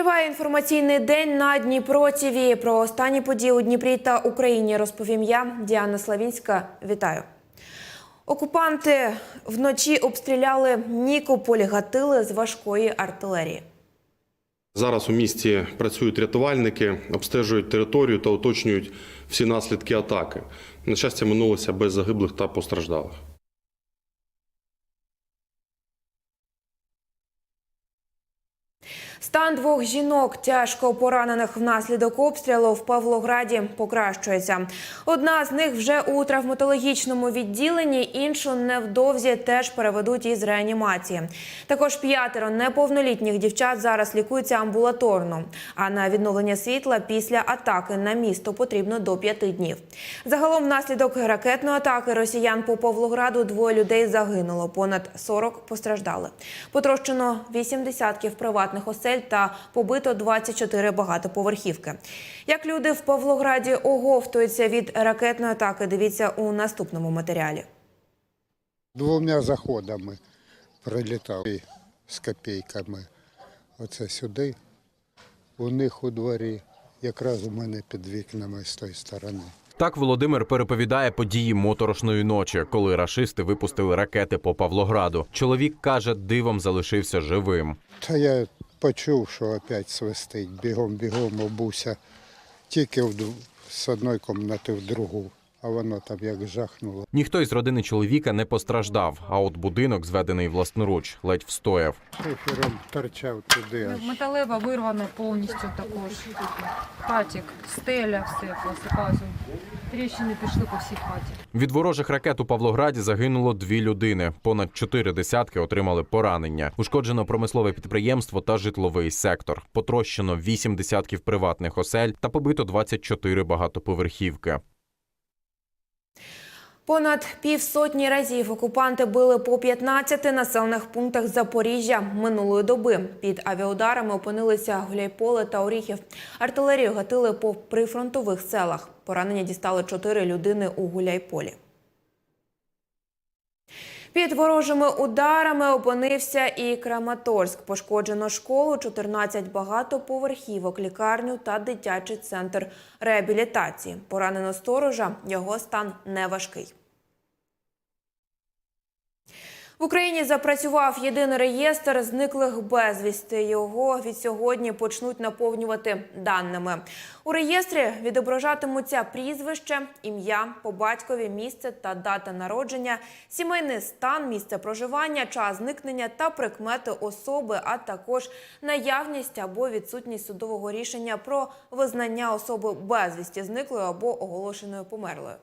Триває інформаційний день на Дніпро ТІВІ. Про останні події у Дніпрі та Україні розповім я, Діана Славінська. Вітаю. Окупанти вночі обстріляли Нікополь, гатили з важкої артилерії. Зараз у місті працюють рятувальники, обстежують територію та уточнюють всі наслідки атаки. На щастя, минулося без загиблих та постраждалих. Стан двох жінок, тяжко поранених внаслідок обстрілу в Павлограді, покращується. Одна з них вже у травматологічному відділенні, іншу невдовзі теж переведуть із реанімації. Також п'ятеро неповнолітніх дівчат зараз лікуються амбулаторно. А на відновлення світла після атаки на місто потрібно до п'яти днів. Загалом, внаслідок ракетної атаки росіян по Павлограду двоє людей загинуло, понад 40 постраждали. Потрощено 8 десятків приватних осель та побито 24 багатоповерхівки. Як люди в Павлограді оговтуються від ракетної атаки, дивіться у наступному матеріалі. Двома заходами прилітав з копійками. Оце сюди, у них у дворі, якраз у мене під вікнами з тої сторони. Так Володимир переповідає події моторошної ночі, коли рашисти випустили ракети по Павлограду. Чоловік каже, дивом залишився живим. Та я почув, що опять свистить. Бігом-бігом обуся. Тільки в, з одної кімнати в другу, а воно там як жахнуло. Ніхто із родини чоловіка не постраждав, а от будинок, зведений власноруч, ледь встояв. Шифером торчав туди аж. Металева вирвана повністю також. Хатік, стеля, все посипалося. Тріщини пішли по всій хаті. Від ворожих ракет у Павлограді загинуло дві людини. Понад чотири десятки отримали поранення. Ушкоджено промислове підприємство та житловий сектор. Потрощено вісім десятків приватних осель та побито 24 багатоповерхівки. Понад півсотні разів окупанти били по 15 населених пунктах Запоріжжя минулої доби. Під авіаударами опинилися Гуляйполе та Оріхів. Артилерію гатили по прифронтових селах. Поранення дістали чотири людини у Гуляйполі. Під ворожими ударами опинився і Краматорськ. Пошкоджено школу, 14 багатоповерхівок, лікарню та дитячий центр реабілітації. Поранено сторожа, його стан неважкий. В Україні запрацював єдиний реєстр зниклих безвісти. Його від сьогодні почнуть наповнювати даними. У реєстрі відображатимуться прізвище, ім'я, по батькові, місце та дата народження, сімейний стан, місце проживання, час зникнення та прикмети особи, а також наявність або відсутність судового рішення про визнання особи безвісті зниклою або оголошеною померлою.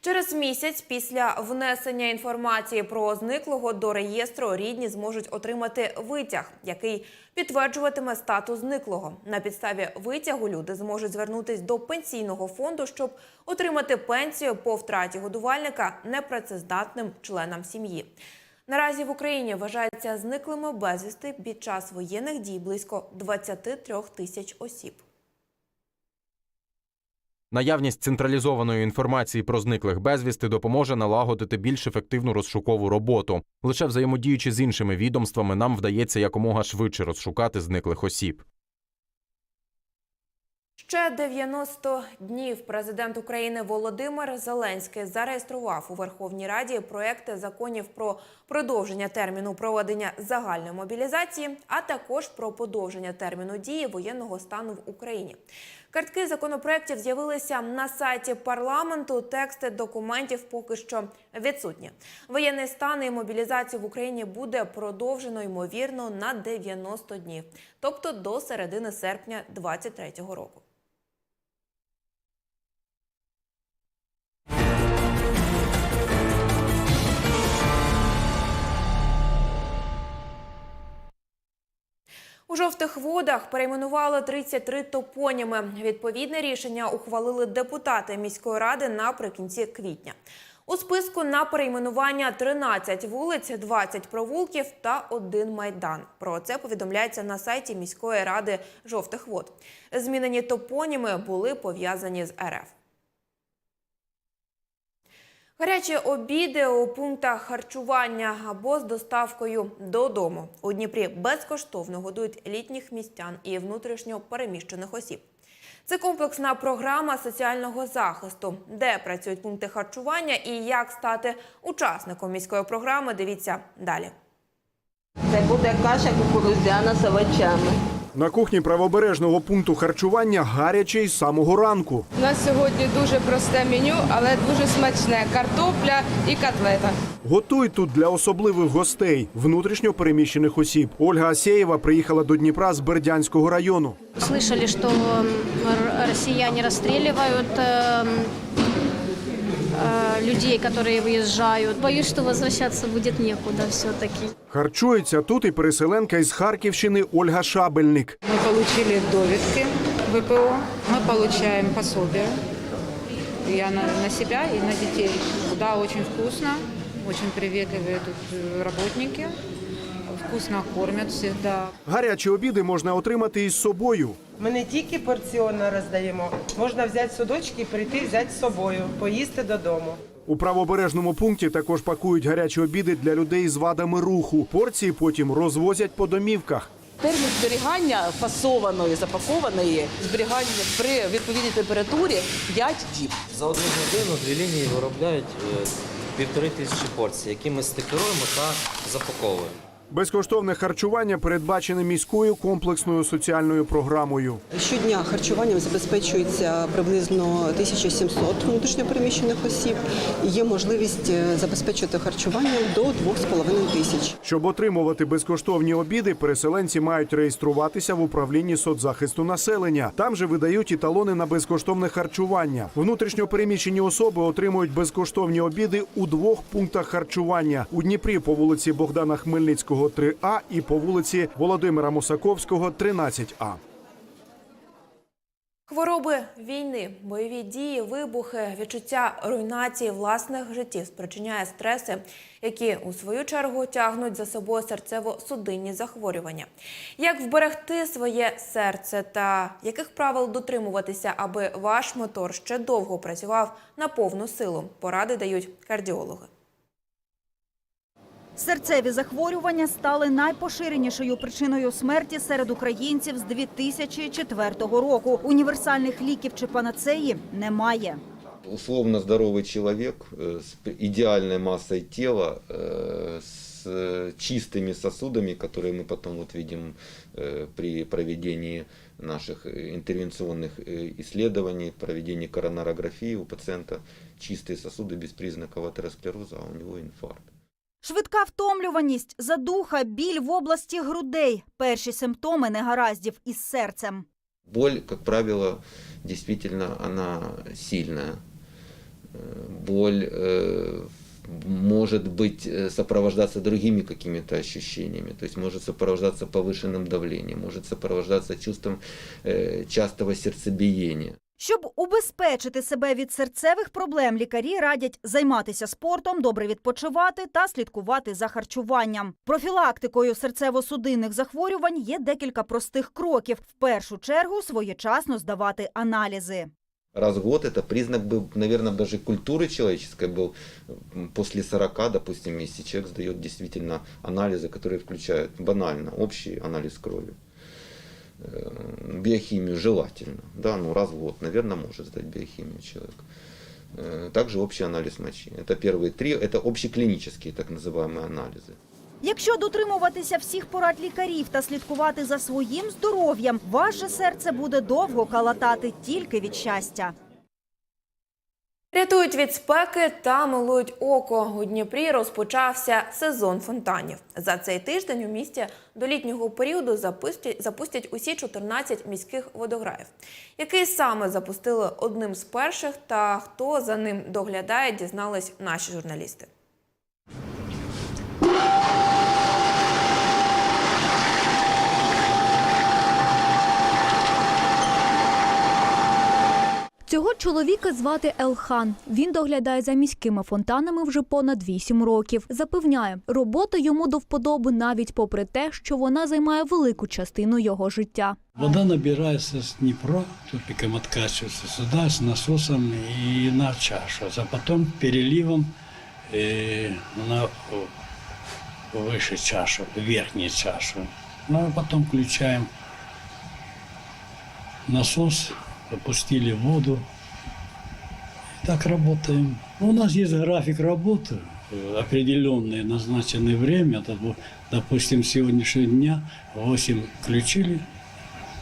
Через місяць після внесення інформації про зниклого до реєстру рідні зможуть отримати витяг, який підтверджуватиме статус зниклого. На підставі витягу люди зможуть звернутись до пенсійного фонду, щоб отримати пенсію по втраті годувальника непрацездатним членам сім'ї. Наразі в Україні вважається зниклими безвісти під час воєнних дій близько 23 тисяч осіб. Наявність централізованої інформації про зниклих безвісти допоможе налагодити більш ефективну розшукову роботу. Лише взаємодіючи з іншими відомствами, нам вдається якомога швидше розшукати зниклих осіб. Ще 90 днів президент України Володимир Зеленський зареєстрував у Верховній Раді проекти законів про продовження терміну проведення загальної мобілізації, а також про подовження терміну дії воєнного стану в Україні. Картки законопроєктів з'явилися на сайті парламенту. Тексти документів поки що відсутні. Воєнний стан і мобілізацію в Україні буде продовжено ймовірно на 90 днів, тобто до середини серпня 2023 року. У жовтих водах перейменували 33 топоніми. Відповідне рішення ухвалили депутати міської ради наприкінці квітня. У списку на перейменування 13 вулиць, 20 провулків та один майдан. Про це повідомляється на сайті міської ради жовтих вод. Змінені топоніми були пов'язані з РФ. Гарячі обіди у пунктах харчування або з доставкою додому. У Дніпрі безкоштовно годують літніх містян і внутрішньо переміщених осіб. Це комплексна програма соціального захисту, де працюють пункти харчування і як стати учасником міської програми. Дивіться далі. Це буде каша кукурудзяна з овочами. На кухні правобережного пункту харчування гаряче із самого ранку. У нас сьогодні дуже просте меню, але дуже смачне картопля і котлета. Готують тут для особливих гостей, внутрішньо переміщених осіб. Ольга Асєєва приїхала до Дніпра з Бердянського району. Слышали, что м, р- людей, которые выезжают. Боюсь, что возвращаться будет некуда все-таки. Харчується тут і переселенка із Харківщини Ольга Шабельник. Мы получили довідки ВПО, мы получаем пособие. Я на, на себя и на детей. Да, очень вкусно, очень приветливые тут э, работники. Вкусно кормят всегда. Гарячі обіди можна отримати із собою. Ми не тільки порціонно роздаємо, можна взяти судочки і прийти взяти з собою, поїсти додому. У правобережному пункті також пакують гарячі обіди для людей з вадами руху. Порції потім розвозять по домівках. Термін зберігання фасованої, запакованої зберігання при відповідній температурі 5 діб. За одну годину дві лінії виробляють е, півтори тисячі порцій, які ми стикеруємо та запаковуємо. Безкоштовне харчування передбачене міською комплексною соціальною програмою. Щодня харчуванням забезпечується приблизно 1700 внутрішньопереміщених осіб. Є можливість е, забезпечити харчуванням до 2,5 тисяч. Щоб отримувати безкоштовні обіди, переселенці мають реєструватися в управлінні соцзахисту населення. Там же видають і талони на безкоштовне харчування. Внутрішньо переміщені особи отримують безкоштовні обіди у двох пунктах харчування у Дніпрі по вулиці Богдана Хмельницького, 3А і по вулиці Володимира Мусаковського, 13А. Хвороби війни, бойові дії, вибухи, відчуття руйнації власних життів спричиняє стреси, які у свою чергу тягнуть за собою серцево-судинні захворювання. Як вберегти своє серце та яких правил дотримуватися, аби ваш мотор ще довго працював на повну силу? Поради дають кардіологи. Серцеві захворювання стали найпоширенішою причиною смерті серед українців з 2004 року. Універсальних ліків чи панацеї немає. Условно здоровий чоловік е, з ідеальною масою тіла, е, з е, чистими сосудами, які ми потім вот видим е, при проведении наших интервенционных э, исследований, проведении коронарографии у пациента чистые сосуды без признаков атеросклероза, а у него инфаркт. Швидка втомлюваність, задуха, біль в області грудей перші симптоми негараздів із серцем. Боль, как правило, действительно она сильная. Э, Боль э, может быть э, сопровождаться другими какими-то ощущениями, то есть может сопровождаться повышенным давлением, может сопровождаться чувством э, частого сердцебиения. Щоб убезпечити себе від серцевих проблем, лікарі радять займатися спортом, добре відпочивати та слідкувати за харчуванням. Профілактикою серцево-судинних захворювань є декілька простих кроків. В першу чергу своєчасно здавати аналізи. Раз в год это признак был, наверное, даже культуры человеческой был. М, После 40, допустим, если человек сдает действительно анализы, которые включают банально общий анализ крови, э, биохимию желательно, да, ну раз в год, наверное, может сдать биохимию человек. Э, Также общий анализ мочи. Это первые три, это общеклинические так называемые анализы. Якщо дотримуватися всіх порад лікарів та слідкувати за своїм здоров'ям, ваше серце буде довго калатати тільки від щастя. Рятують від спеки та милують око. У Дніпрі розпочався сезон фонтанів. За цей тиждень у місті до літнього періоду запустять, усі 14 міських водограїв. Який саме запустили одним з перших та хто за ним доглядає, дізнались наші журналісти. Цього чоловіка звати Елхан. Він доглядає за міськими фонтанами вже понад 8 років. Запевняє, робота йому до вподоби навіть попри те, що вона займає велику частину його життя. Вода набирается с Днепра, тупиком откачивается сюда с насосом и на чашу, а потом переливом э, на выше чашу, верхнюю чашу. Ну а потом включаем насос, опустили воду. Так работаем. Ну, У нас есть график работы, определенное назначенное время. Допустим, сегодняшнего дня в 8 включили,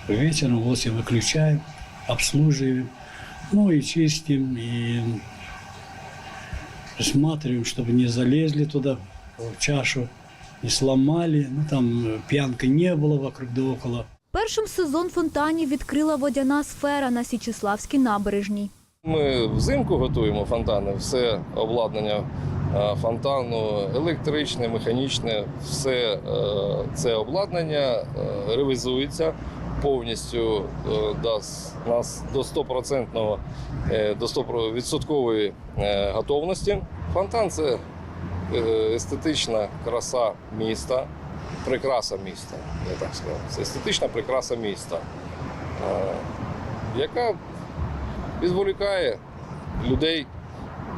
вечером в 8 выключаем, обслуживаем, ну и чистим, и смотрим, чтобы не залезли туда, в чашу, не сломали, ну там э, пьянка не было вокруг да около. Першим сезон фонтанів відкрила водяна сфера на Січеславській набережній. Ми взимку готуємо фонтани, все обладнання е, фонтану, електричне, механічне, все е, це обладнання е, ревізується повністю дасть нас до 100%, е, до 100% е, готовності. Фонтан це естетична краса міста, прикраса міста, я так скажу. Це естетична прикраса міста, е, яка відволікає людей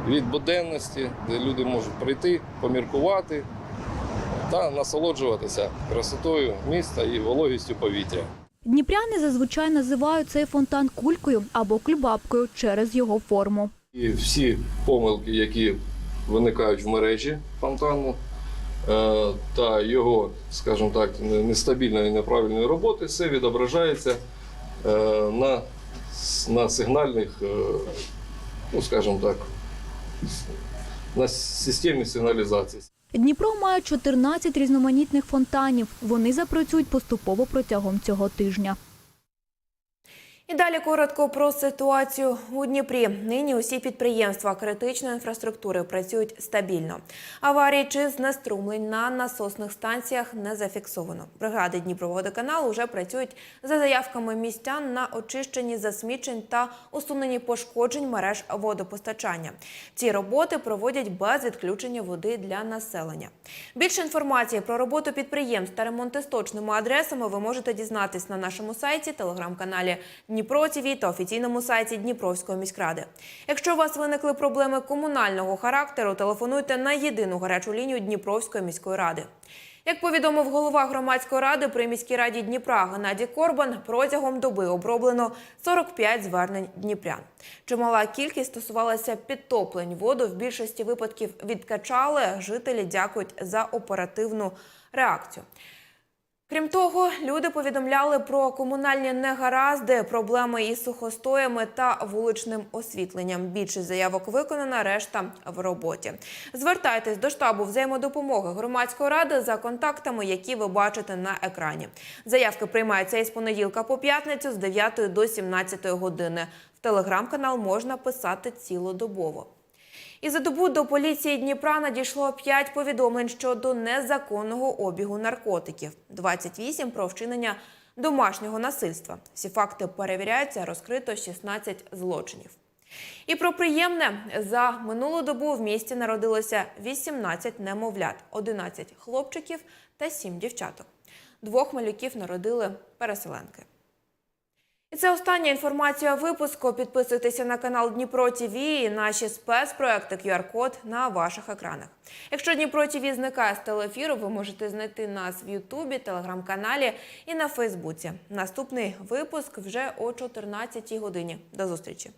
від буденності, де люди можуть прийти, поміркувати та насолоджуватися красотою міста і вологістю повітря. Дніпряни зазвичай називають цей фонтан кулькою або кульбабкою через його форму. І всі помилки, які виникають в мережі фонтану та його, скажімо так, нестабільної і неправильної роботи, все відображається е, на, на сигнальних, е, ну скажімо так, на системі сигналізації. Дніпро має 14 різноманітних фонтанів. Вони запрацюють поступово протягом цього тижня. І далі коротко про ситуацію у Дніпрі. Нині усі підприємства критичної інфраструктури працюють стабільно. Аварій чи знеструмлень на насосних станціях не зафіксовано. Бригади Дніпроводоканалу вже працюють за заявками містян на очищенні засмічень та усуненні пошкоджень мереж водопостачання. Ці роботи проводять без відключення води для населення. Більше інформації про роботу підприємств та ремонти з точними адресами ви можете дізнатись на нашому сайті, телеграм-каналі Дніпро ТІВІ та офіційному сайті Дніпровської міськради. Якщо у вас виникли проблеми комунального характеру, телефонуйте на єдину гарячу лінію Дніпровської міської ради. Як повідомив голова громадської ради при міській раді Дніпра Геннадій Корбан, протягом доби оброблено 45 звернень дніпрян. Чимала кількість стосувалася підтоплень. Воду в більшості випадків відкачали. Жителі дякують за оперативну реакцію. Крім того, люди повідомляли про комунальні негаразди, проблеми із сухостоями та вуличним освітленням. Більшість заявок виконана, решта в роботі. Звертайтесь до штабу взаємодопомоги громадської ради за контактами, які ви бачите на екрані. Заявки приймаються із понеділка по п'ятницю з 9 до 17 години. В телеграм-канал можна писати цілодобово. І за добу до поліції Дніпра надійшло 5 повідомлень щодо незаконного обігу наркотиків, 28 про вчинення домашнього насильства. Всі факти перевіряються, розкрито 16 злочинів. І про приємне за минулу добу в місті народилося 18 немовлят, 11 хлопчиків та 7 дівчаток. Двох малюків народили переселенки. І це остання інформація випуску. Підписуйтеся на канал Дніпро ТВ і наші спецпроекти QR-код на ваших екранах. Якщо Дніпро ТВ зникає з телефіру, ви можете знайти нас в Ютубі, телеграм-каналі і на Фейсбуці. Наступний випуск вже о 14 годині. До зустрічі.